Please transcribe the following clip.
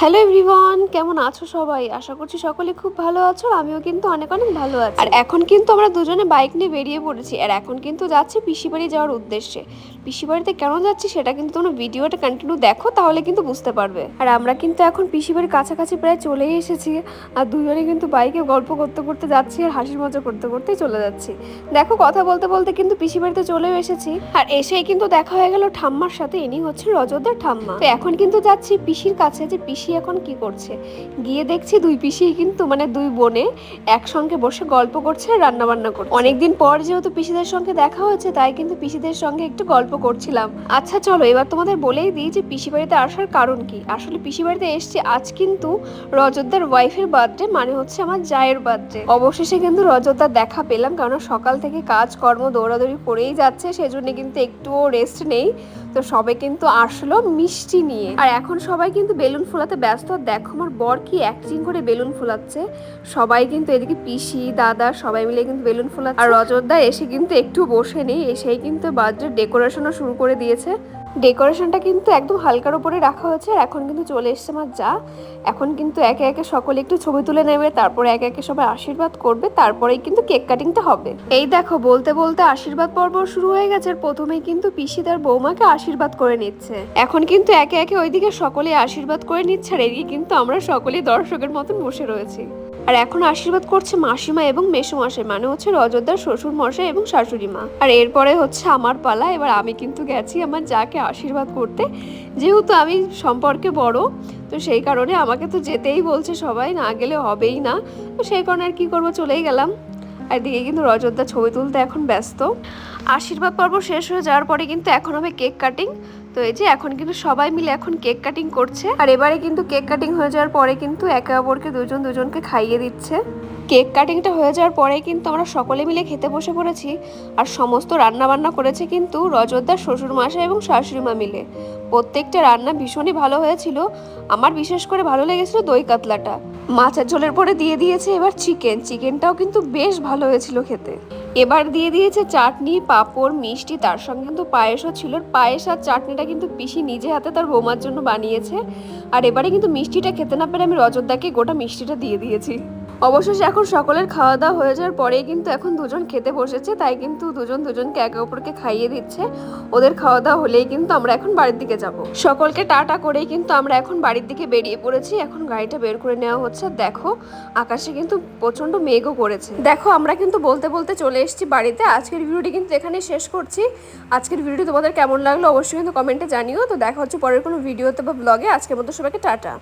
Hello everyone কেমন আছো সবাই? আশা করছি সকলে খুব ভালো আছো, আমিও কিন্তু অনেক অনেক ভালো আছি। আর এখন কিন্তু আমরা দুজনে বাইক নিয়ে বেরিয়ে পড়েছি, আর এখন কিন্তু যাচ্ছে পিসি বাড়ি যাওয়ার উদ্দেশ্যে। পিসি বাড়িতে কেন যাচ্ছি সেটা কিন্তু তোমরা ভিডিওটা কন্টিনিউ দেখো, তাহলে কিন্তু বুঝতে পারবে। আর আমরা কিন্তু এখন পিসি বাড়ির কাছাকাছি প্রায় চলেই এসেছি, আর দুজনে কিন্তু বাইকে গল্প করতে করতে যাচ্ছি আর হাসির মজা করতে করতেই চলে যাচ্ছি। দেখো, কথা বলতে বলতে কিন্তু পিসি বাড়িতে চলেও এসেছি, আর এসেই কিন্তু দেখা হয়ে গেল ঠাম্মার সাথে, ইনি হচ্ছে রজতদের ঠাম্মা। তো এখন কিন্তু যাচ্ছি পিসির কাছে, যে পিসি এখন কি করছে? গিয়ে দেখছি দুই পিসি কিন্তু মানে দুই বোনে একসঙ্গে বসে গল্প করছে রান্না বান্না করছে। অনেকদিন পর যেহেতু পিসিদের সঙ্গে দেখা হয়েছে, তাই কিন্তু পিসিদের সঙ্গে একটু গল্প করছিলাম। আচ্ছা চলো, এবার তোমাদের বলেই দিই যে পিসি বাড়িতে আসার কারণ কি। আসলে পিসি বাড়িতে এসছি, আজ কিন্তু রজতদার ওয়াইফের বার্থডে মানে হচ্ছে আমার জায়ের বার্থডে। অবশেষে কিন্তু রজতদার দেখা পেলাম কারণ সকাল থেকে কাজ কর্ম দৌড়াদৌড়ি করেই যাচ্ছে, সেজন্য কিন্তু একটুও রেস্ট নেই। তো সবাই কিন্তু আসলো মিষ্টি নিয়ে। আর এখন সবাই কিন্তু বেলুন ফোলাতে ব্যস্ত। দেখো আমার বর কি অ্যাক্টিং করে বেলুন ফোলাচ্ছে। সবাই কিন্তু এদিকে পিসি, দাদা সবাই মিলে কিন্তু বেলুন ফোলাচ্ছে। আর রজতদা এসে কিন্তু একটু বসে নেই। এসেই কিন্তু বার্থডে ডেকোরেশনও শুরু করে দিয়েছে। ডেকোরেশনটা কিন্তু একদম হালকার উপরে রাখা হয়েছে আর এখন কিন্তু চলে এসছে আমার যা। এখন কিন্তু একে একে সকলে একটু ছবি তুলে নেবে, তারপরে একে একে সবাই আশীর্বাদ করবে, তারপরেই কিন্তু কেক কাটিংটা হবে। এই দেখো, বলতে বলতে আশীর্বাদ পর্ব শুরু হয়ে গেছে আর প্রথমেই কিন্তু পিসি তার বৌমাকে আশীর্বাদ করে নিচ্ছে। এখন কিন্তু একে একে ওইদিকে সকলে আশীর্বাদ করে নিচ্ছে আর এদিকে কিন্তু আমরা সকলেই দর্শকের মতন বসে রয়েছি। আর এখন আশীর্বাদ করছে মাসিমা এবং মেসুমশাই মানে হচ্ছে রজতদার শ্বশুর মশাই এবং শাশুড়ি মা আর এরপরে হচ্ছে আমার পালা, এবার আমি কিন্তু গেছি আমার যাকে আশীর্বাদ করতে। যেহেতু আমি সম্পর্কে বড়, তো সেই কারণে আমাকে তো যেতেই বলছে সবাই, না গেলে হবেই না। তো সেই কারণে আর কি করব, চলেই গেলাম। আর এদিকে কিন্তু রজতদা ছবি তুলতে এখন ব্যস্ত। আশীর্বাদ পর্ব শেষ হয়ে যাওয়ার পরে কিন্তু এখন হবে কেক কাটিং। তো এই যে এখন কিন্তু সবাই মিলে এখন কেক কাটিং করছে। আর এবারে কিন্তু কেক কাটিং হয়ে যাওয়ার পরে কিন্তু একে অপরকে দুজন দুজনকে খাইয়ে দিচ্ছে। কেক কাটিংটা হয়ে যাওয়ার পরে কিন্তু আমরা সকলে মিলে খেতে বসে পড়েছি। আর সমস্ত রান্না বান্না করেছে কিন্তু রজতদার শ্বশুর মশাই এবং শাশুড়ি মা মিলে। প্রত্যেকটা রান্না ভীষণই ভালো হয়েছিল। আমার বিশেষ করে ভালো লেগেছিল দই কাতলাটা। মাছের ঝোলের পরে দিয়ে দিয়েছে এবার চিকেন চিকেনটাও কিন্তু বেশ ভালো হয়েছিল খেতে। এবার দিয়ে দিয়েছে চাটনি, পাঁপড়, মিষ্টি, তার সঙ্গে কিন্তু পায়েসও ছিল। পায়েস আর চাটনিটা কিন্তু পিসি নিজে হাতে তার বৌমার জন্য বানিয়েছে। আর এবারে কিন্তু মিষ্টিটা খেতে না পেরে আমি রজতদাকে গোটা মিষ্টিটা দিয়ে দিয়েছি। অবশেষে এখন সকলের খাওয়া দাওয়া হয়ে যাওয়ার পরেই কিন্তু এখন দুজন খেতে বসেছে, তাই কিন্তু দুজন দুজনকে একে অপরকে খাইয়ে দিচ্ছে। ওদের খাওয়া দাওয়া হলেই কিন্তু আমরা এখন বাড়ির দিকে যাব। সকলকে টাটা করেই কিন্তু আমরা এখন বাড়ির দিকে বেরিয়ে পড়েছি। এখন গাড়িটা বের করে নেওয়া হচ্ছে। দেখো, আকাশে কিন্তু প্রচণ্ড মেঘও করেছে। দেখো, আমরা কিন্তু বলতে বলতে চলে এসেছি বাড়িতে। আজকের ভিডিওটি কিন্তু এখানে শেষ করছি। আজকের ভিডিওটি তোমাদের কেমন লাগল অবশ্যই কিন্তু কমেন্টে জানিও। তো দেখা হচ্ছে পরের কোনো ভিডিওতে বা ব্লগে আজকের মতো সবাইকে টাটা।